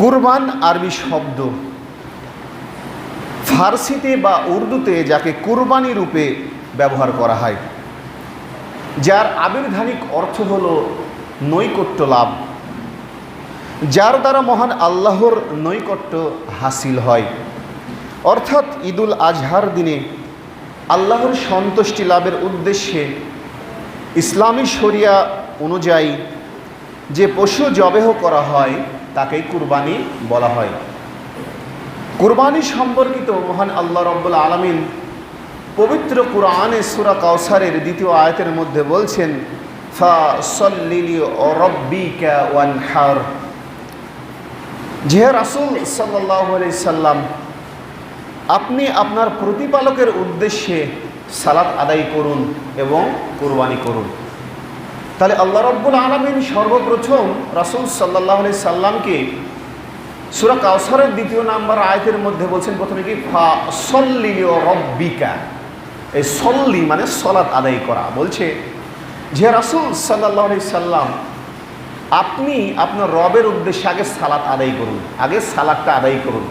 কুরবান আরবি শব্দ। ফার্সিতে বা উর্দুতে যাকে কুরবানি রূপে ব্যবহার করা হয়, যার আবির্ধানিক অর্থ হল নৈকট্য লাভ, যার দ্বারা মহান আল্লাহর নৈকট্য হাসিল হয়। অর্থাৎ ঈদুল আজহার দিনে আল্লাহর সন্তুষ্টি লাভের উদ্দেশ্যে ইসলামী শরিয়া অনুযায়ী যে পশু জবেহ করা হয় তাকেই কুরবানি বলা হয়। কুরবানি সম্পর্কিত মহান আল্লাহ রব্বুল আলমিন পবিত্র কুরআনে সুরা কাউসারের দ্বিতীয় আয়তের মধ্যে বলছেন সাল্লাম, আপনি আপনার প্রতিপালকের উদ্দেশ্যে সালাত আদায় করুন এবং কোরবানি করুন। তাহলে আল্লাহ রব্বুল আলমিন সর্বপ্রথম রাসুল সাল্লাহ আলি সাল্লামকে সুরা কাউসারের দ্বিতীয় নাম্বার আয়তের মধ্যে বলছেন প্রথমে কি সল্লি ও রব্বিকা এই সল্লি মানে সলাৎ আদায় করা। বলছে যে রাসুল সাল্লাহ আলি সাল্লাম, আপনি আপনার রবের উদ্দেশ্যে আগে সালাত আদায় করুন, আগে সালাদটা আদায় করুন।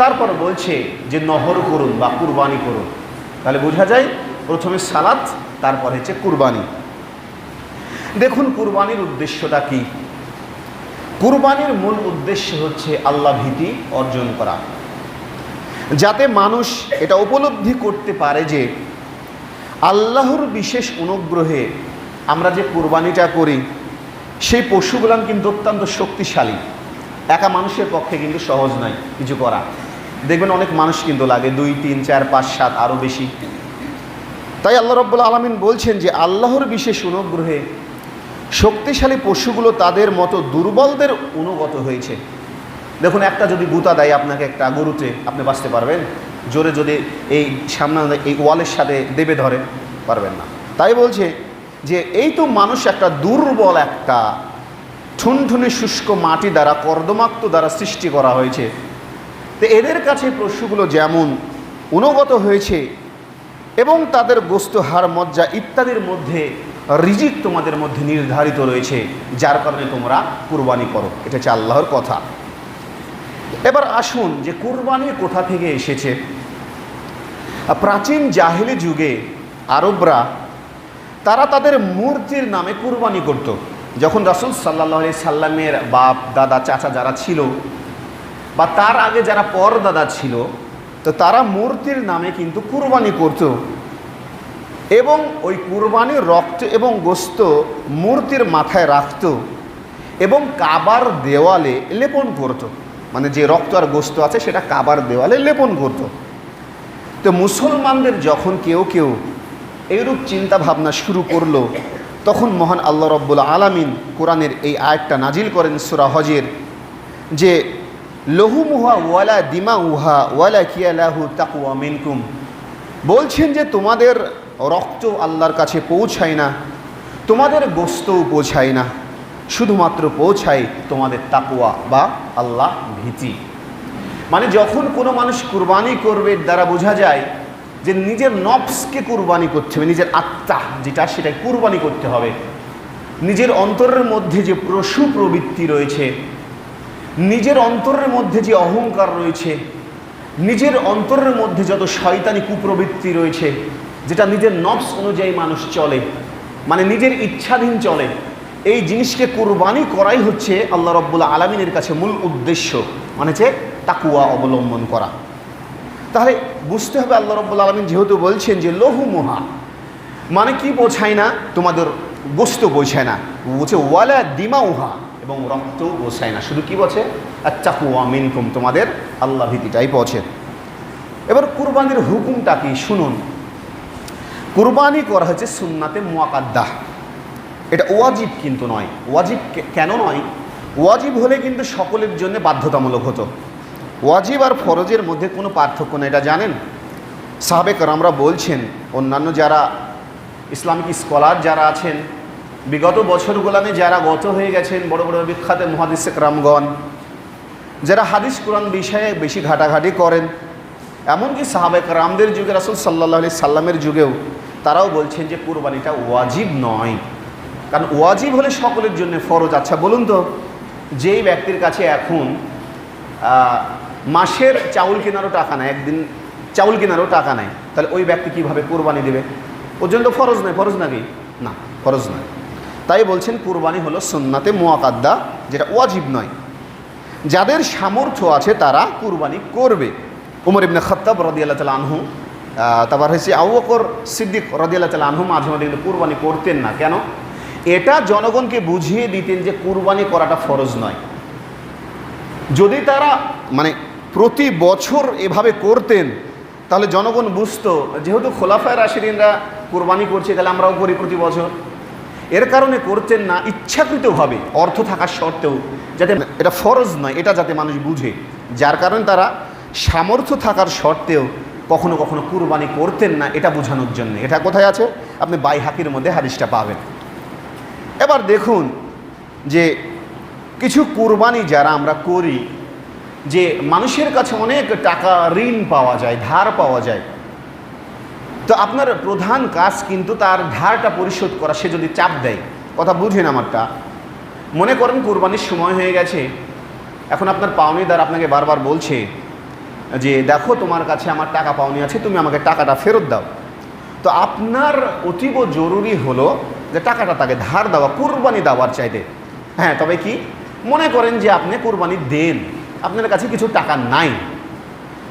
তারপর বলছে যে নহর করুন বা কুরবানি করুন। তাহলে বোঝা যায় প্রথমে সালাত, তারপর হচ্ছে কুরবানি। দেখুন, কুরবানির উদ্দেশ্যটা কি? কুরবানির মূল উদ্দেশ্য হচ্ছে আল্লাহ ভীতি অর্জন করা। যাতে মানুষ এটা উপলব্ধি করতে পারে যে আল্লাহর বিশেষ অনুগ্রহে আমরা যে কুরবানিটা করি, সেই পশুগুলান কিন্তু অত্যন্ত শক্তিশালী। একা মানুষের পক্ষে কিন্তু সহজ নয় কিছু করা। দেখবেন অনেক মানুষ কিন্তু লাগে দুই, তিন, চার, পাঁচ, সাত আরও বেশি। তাই আল্লাহ রব্বুল আলমিন বলছেন যে আল্লাহর বিশেষ অনুগ্রহে শক্তিশালী পশুগুলো তাদের মতো দুর্বলদের অনুগত হয়েছে। দেখুন, একটা যদি গুতা দেয় আপনাকে, একটা গরুতে, আপনি বাঁচতে পারবেন? জোরে যদি এই সামনে এই ওয়ালের সাথে দেবে ধরে পারবেন না। তাই বলছে যে, এই তো মানুষ একটা দুর্বল একটা ঠুনঠুনি শুষ্ক মাটি দ্বারা, কর্দমাক্ত দ্বারা সৃষ্টি করা হয়েছে। তো এদের কাছে পশুগুলো যেমন অনুগত হয়েছে, এবং তাদের গোস্ত হার মজ্জা ইত্যাদির মধ্যে রিজিক তোমাদের মধ্যে নির্ধারিত রয়েছে, যার কারণে তোমরা কুরবানি করো। এটা হচ্ছে আল্লাহর কথা। এবার আসুন যে কুরবানি কোথা থেকে এসেছে। প্রাচীন জাহিলি যুগে আরবরা, তারা তাদের মূর্তির নামে কুরবানি করত। যখন রাসুল সাল্লাহ আলি সাল্লামের বাপ, দাদা, চাচা যারা ছিল, বা তার আগে যারা পর দাদা ছিল, তো তারা মূর্তির নামে কিন্তু কুরবানি করত। এবং ওই কুরবানির রক্ত এবং গোস্ত মূর্তির মাথায় রাখত এবং কাবার দেওয়ালে লেপন করত। মানে যে রক্ত আর গোস্ত আছে সেটা কাবার দেওয়ালে লেপন করত। তো মুসলমানদের যখন কেউ কেউ এইরূপ চিন্তা ভাবনা শুরু করল, তখন মহান আল্লাহ রব্বুল আলামিন কোরআনের এই আয়টা নাজিল করেন সুরা হজের যে লহু মুহা ওয়ালা দিমা উহা ওয়ালা কিয়ালাহু তাকুয়া মিনকুম। বলছেন যে তোমাদের রক্ত আল্লাহর কাছে পৌঁছায় না, তোমাদের গোস্তও পৌঁছায় না, শুধুমাত্র পৌঁছায় তোমাদের তাকুয়া বা আল্লাহ ভীতি। মানে যখন কোনো মানুষ কুরবানি করবে দ্বারা বোঝা যায় যে নিজের নফসকে কুরবানি করতে হবে, নিজের আত্মা যেটা সেটা কুরবানি করতে হবে। নিজের অন্তরের মধ্যে যে প্রসু প্রবৃত্তি রয়েছে, নিজের অন্তরের মধ্যে যে অহংকার রয়েছে নিজের অন্তরের মধ্যে যত শয়তানি কুপ্রবৃত্তি রয়েছে, যেটা নিজের নবস অনুযায়ী মানুষ চলে মানে নিজের ইচ্ছাধীন চলে, এই জিনিসকে কোরবানি করাই হচ্ছে আল্লাহ রব্বুল্লা আলমিনের কাছে মূল উদ্দেশ্য মানে যে তাকুয়া অবলম্বন করা। তাহলে বুঝতে হবে আল্লাহ রব্বুল আলমিন যেহেতু বলছেন যে লহু মোহা মানে কি বোঝায় না? তোমাদের গোস্ত বোঝায় না বলছে ওয়ালা দিমা উহা এবং রক্ত বোঝায় না, শুধু কি বলছে আচ্ছা কুয়া মিনকুম, তোমাদের আল্লাহ ভীতিটাই পৌঁছে। এবার কুরবানির হুকুমটা কি? শুনুন। কুরবানি করা হচ্ছে সুন্নাতে মোয়াকাদ্দাহ এটা ওয়াজিব কিন্তু নয়। ওয়াজিব কেন নয়? ওয়াজিব হলে কিন্তু সকলের জন্য বাধ্যতামূলক হতো। ওয়াজিব আর ফরজের মধ্যে কোনো পার্থক্য নেই, এটা জানেন? সাহাবেক আমরা বলছেন, অন্যান্য যারা ইসলামিক স্কলার যারা আছেন, বিগত বছরগুলানে যারা গত হয়ে গেছেন, বড় বড় বিখ্যাত মহাদিসে রামগণ যারা হাদিস কোরআন বিষয়ে বেশি ঘাটাঘাটি করেন, এমনকি সাহাবেক রামদের যুগে, রাসুল সাল্লাহ আলি সাল্লামের যুগেও তারাও বলছেন যে কুরবানিটা ওয়াজিব নয়। কারণ ওয়াজিব হলে সকলের জন্য ফরজ। আচ্ছা বলুন তো, যেই ব্যক্তির কাছে এখন মাসের চাউল কেনারও টাকা নেয় একদিন চাউল কেনারও টাকা নেয় তাহলে ওই ব্যক্তি কীভাবে কোরবানি দেবে? ওর জন্য তো ফরজ নয়, ফরজ নাকি? না, ফরজ নয়। তাই বলছেন কোরবানি হলো সুন্নাতে মোয়াকাদ্দা যেটা ওয়াজিব নয়। যাদের সামর্থ্য আছে তারা কুরবানি করবে। উমর ইবনে খত্তাব রদিয়াল্লাহ তালা আনহু তারপর হয়েছে আউবকর সিদ্দিক রদিয়াল্লাহ তালা আনহু মাঝে মাঝে কিন্তু কুরবানি করতেন না। কেন? এটা জনগণকে বুঝিয়ে দিতেন যে কুরবানি করাটা ফরজ নয়। যদি তারা মানে প্রতি বছর এভাবে করতেন, তাহলে জনগণ বুঝতো, যেহেতু খোলাফায় রাশিদিনরা কোরবানি করছে, তাহলে আমরাও করি প্রতি বছর। এর কারণে করতেন না ইচ্ছাকৃতভাবে, অর্থ থাকার সত্ত্বেও, যাতে এটা ফরজ নয়, এটা যাতে মানুষ বুঝে। যার কারণে তারা সামর্থ্য থাকার সত্ত্বেও কখনো কখনো কুরবানি করতেন না, এটা বোঝানোর জন্য। এটা কোথায় আছে? আপনি বাইহাকির মধ্যে হাদিসটা পাবেন। এবার দেখুন যে কিছু কুরবানি যারা আমরা করি, যে মানুষের কাছে অনেক টাকা ঋণ পাওয়া যায়, ধার পাওয়া যায় তো আপনার প্রধান কাজ কিন্তু তার ধারটা পরিশোধ করা, সে যদি চাপ দেয়। কথা বুঝেন আমারটা। মনে করেন কুরবানির সময় হয়ে গেছে। এখন আপনার পাওনিদার আপনাকে বারবার বলছে যে, দেখো তোমার কাছে আমার টাকা পাওনি আছে, তুমি আমাকে টাকাটা ফেরত দাও। তো আপনার অতীব জরুরি হলো যে টাকাটা তাকে ধার দেওয়া, কুরবানি দেওয়ার চাইতে। হ্যাঁ তবে কি? মনে করেন যে আপনি কুরবানি দেন, আপনার কাছে কিছু টাকা নাই।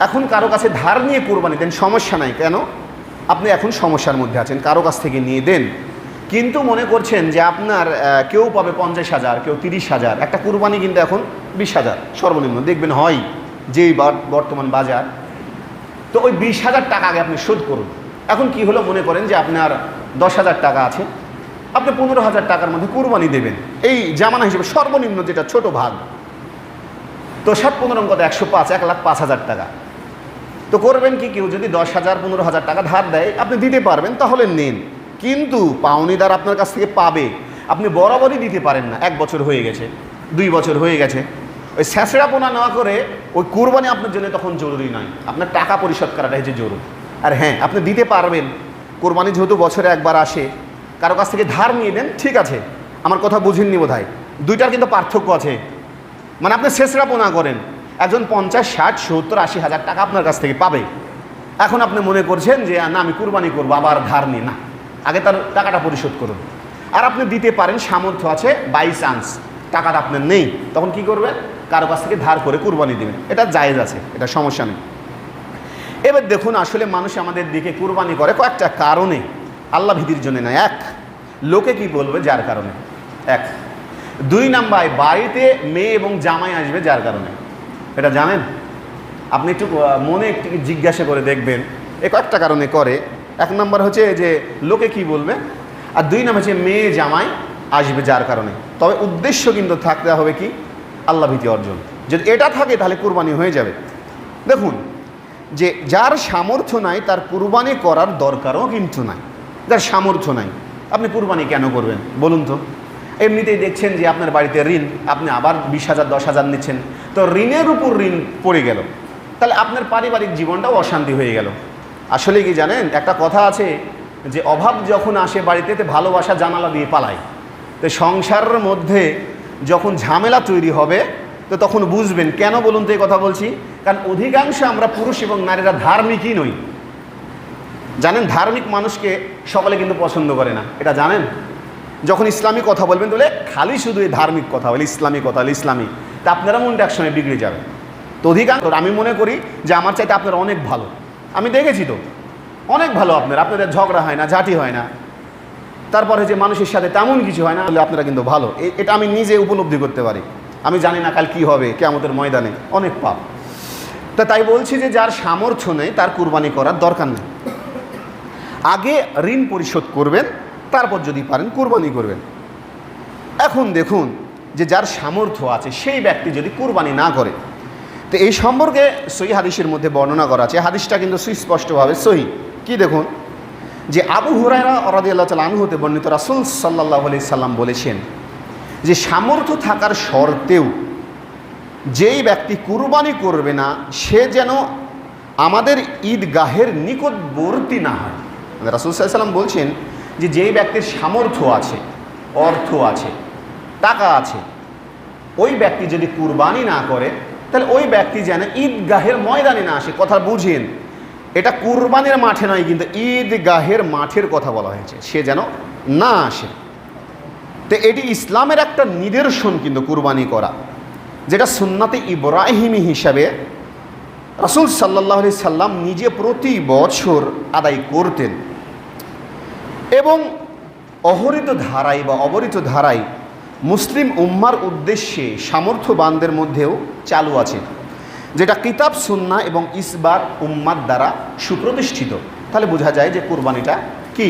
এখন কারও কাছে ধার নিয়ে কুরবানি দেন সমস্যা নাই। কেন? আপনি এখন সমস্যার মধ্যে আছেন, কারও কাছ থেকে নিয়ে দেন। কিন্তু মনে করছেন যে আপনার কেউ পাবে পঞ্চাশ হাজার, কেউ তিরিশ হাজার, একটা কুরবানি কিন্তু এখন বিশ হাজার, সর্বনিম্ন। দেখবেন হয় যেই বার- বর্তমান বাজার। তো ওই বিশ হাজার টাকা আগে আপনি শোধ করুন। এখন কি হলো মনে করেন যে আপনার দশ হাজার টাকা আছে, আপনি পনেরো হাজার টাকার মধ্যে কুরবানি দেবেন। এই জামানা হিসেবে সর্বনিম্ন যেটা ছোট ভাগ, তো সাত পনেরো কত একশো পাঁচ, এক লাখ পাঁচ হাজার টাকা। তো করবেন কি কেউ যদি দশ হাজার, পনেরো হাজার টাকা ধার দেয়, আপনি দিতে পারবেন, তাহলে নেন। কিন্তু পাওনিদার আপনার কাছ থেকে পাবে। আপনি বরাবরই দিতে পারেন না। এক বছর হয়ে গেছে, দুই বছর হয়ে গেছে। ওই স্যাঁচড়াপোনা না করে ওই কোরবানি আপনার জন্য তখন জরুরি নয়। আপনার টাকা পরিশোধ করাটা হচ্ছে জরুরি। আর হ্যাঁ আপনি দিতে পারবেন। কোরবানি যেহেতু বছরে একবার আসে, কারও কাছ থেকে ধার নিয়ে দেন ঠিক আছে। আমার কথা বুঝেননি বোধ হয় দুইটার কিন্তু পার্থক্য আছে। মানে আপনি শেষরাপনা করেন। একজন পঞ্চাশ, ষাট, সত্তর, আশি হাজার টাকা আপনার কাছ থেকে পাবে। এখন আপনি মনে করছেন যে, না, আমি কুরবানি করব, আবার ধার নিই। না, আগে তার টাকাটা পরিশোধ করুন। আর আপনি দিতে পারেন, সামর্থ্য আছে বাই চান্স টাকাটা আপনার নেই, তখন কি করবেন? কারও কাছ থেকে ধার করে কুরবানি দেবেন। এটা জায়েজ আছে, এটা সমস্যা নেই। এবার দেখুন, আসলে মানুষ আমাদের দিকে কুরবানি করে কয়েকটা কারণে। আল্লাহ ভীতির জন্য না এক, লোকে কি বলবে যার কারণে? এক, দুই নাম্বার, বাড়িতে মেয়ে এবং জামাই আসবে যার কারণে? এটা জানেন? আপনি একটু মনে একটু জিজ্ঞাসা করে দেখবেন। এ কয়েকটা কারণে করে। এক নম্বর হচ্ছে যে, লোকে কি বলবে? আর দুই নম্বর হচ্ছে মেয়ে জামাই আসবে যার কারণে। তবে উদ্দেশ্য কিন্তু থাকতে হবে কি? আল্লাহ ভীতি অর্জন। যদি এটা থাকে, তাহলে কুরবানি হয়ে যাবে। দেখুন, যে যার সামর্থ্য নাই, তার কুরবানি করার দরকারও কিন্তু নাই। যার সামর্থ্য নাই, আপনি কুরবানি কেন করবেন? বলুন তো। এমনিতেই দেখছেন যে আপনার বাড়িতে ঋণ, আপনি আবার বিশ হাজার, দশ হাজার নিচ্ছেন। তো ঋণের উপর ঋণ পড়ে গেল। তাহলে আপনার পারিবারিক জীবনটাও অশান্তি হয়ে গেল। আসলে কি জানেন? একটা কথা আছে যে অভাব যখন আসে বাড়িতে ভালোবাসা জানালা দিয়ে পালায়। তো সংসারের মধ্যে যখন ঝামেলা তৈরি হবে, তো তখন বুঝবেন, কেন বলুন তো এই কথা বলছি? কারণ অধিকাংশ আমরা পুরুষ এবং নারীরা ধার্মিকই নই। জানেন? ধার্মিক মানুষকে সকলে কিন্তু পছন্দ করে না। এটা জানেন? যখন ইসলামী কথা বলবেন, তাহলে খালি শুধু এই ধার্মিক কথা বলে, ইসলামী কথা বলে, ইসলামী। তা আপনারা মনটা একসময় বিগড়ে যাবে তো অধিকাংশ আমি মনে করি যে আমার চাইতে আপনারা অনেক ভালো। আমি দেখেছি তো। অনেক ভালো আপনার। আপনাদের ঝগড়া হয় না, ঝাঁটি হয় না। তারপরে যে মানুষের সাথে তেমন কিছু হয় না, তাহলে আপনারা কিন্তু ভালো। এটা আমি নিজে উপলব্ধি করতে পারি। আমি জানি না কাল কি হবে কেমতের ময়দানে। অনেক পাপ। তা তাই বলছি যে যার সামর্থ্য নেই, তার কুরবানি করার দরকার নেই। আগে ঋণ পরিশোধ করবেন তারপর যদি পারেন কুরবানি করবেন। এখন দেখুন যে যার সামর্থ্য আছে, সেই ব্যক্তি যদি কুরবানি না করে, তো এই সম্পর্কে সহি হাদিসের মধ্যে বর্ণনা করা আছে। হাদিসটা কিন্তু সুস্পষ্টভাবে সহি। কি দেখুন? যে আবু হুরায়রা অরাদিয়াল্লাহ তাল আনহুতে বর্ণিত রাসুল সাল্লাহ আলি সাল্লাম বলেছেন যে সামর্থ্য থাকার শর্তেও যেই ব্যক্তি কুরবানি করবে না, সে যেন আমাদের ঈদগাহের নিকটবর্তী না হয়। রাসুল সাল্লাম বলছেন যে যেই ব্যক্তির সামর্থ্য আছে, অর্থ আছে, টাকা আছে, ওই ব্যক্তি যদি কুরবানি না করে, তাহলে ওই ব্যক্তি যেন ঈদগাহের ময়দানে না আসে। কথা বুঝেন, এটা কুরবানির মাঠে নয়, কিন্তু ঈদগাহের মাঠের কথা বলা হয়েছে। সে যেন না আসে। তো এটি ইসলামের একটা নিদর্শন কিন্তু কুরবানি করা, যেটা সুন্নাতে ইব্রাহিমি হিসাবে রাসুল সাল্লাহ সাল্লাম নিজে প্রতি বছর আদায় করতেন। এবং অহরিত ধারায় বা অবরিত ধারায় মুসলিম উম্মার উদ্দেশ্যে সামর্থ্যবানদের মধ্যেও চালু আছে, যেটা কিতাব, সুন্না এবং ইসবার উম্মার দ্বারা সুপ্রতিষ্ঠিত। তাহলে বোঝা যায় যে কোরবানিটা কি?